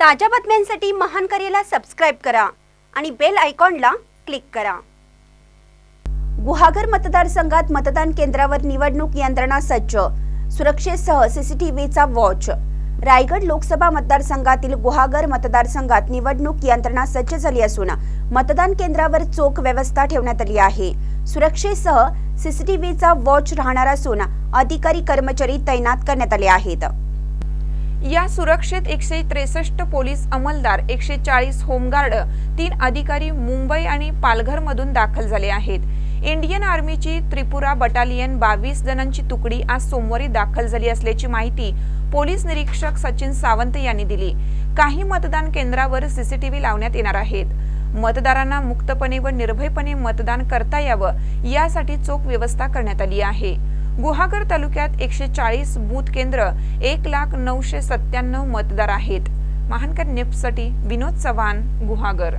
ताज्या बातम्यांसाठी महान करेला सबस्क्राईब करा आणि बेल आयकॉनला क्लिक करा. गुहागर मतदारसंघात मतदान केंद्रावर निवडणूक यंत्रणा सज्ज. सुरक्षेसह सीसीटीव्हीचा वॉच रायगड लोकसभा मतदारसंघातील गुहागर मतदारसंघात निवडणूक यंत्रणा सज्ज झाली असून मतदान केंद्रावर चोख व्यवस्था ठेवण्यात आली आहे. सुरक्षेसह सीसीटीव्हीचा वॉच राहणार असून अधिकारी कर्मचारी तैनात करण्यात आले आहेत. या सुरक्षेत एकशे त्रेसष्ट पोलीस अंमलदार एकशे चाळीस होमगार्ड तीन अधिकारी मुंबई आणि पालघरमधून दाखल झाले आहेत. इंडियन आर्मीची त्रिपुरा बटालियन बावीस जणांची तुकडी आज सोमवारी दाखल झाली असल्याची माहिती पोलीस निरीक्षक सचिन सावंत यांनी दिली. काही मतदान केंद्रावर सीसीटीव्ही लावण्यात येणार आहेत. मतदारांना मुक्तपणे व निर्भयपणे मतदान करता यावं यासाठी चोख व्यवस्था करण्यात आली आहे. गुहागर तालुक्यात एकशे चाळीस बूथ केंद्र एक लाख नऊशे सत्त्याण्णव मतदार आहेत. महानकर निफ्टसाठी विनोद चव्हाण गुहागर.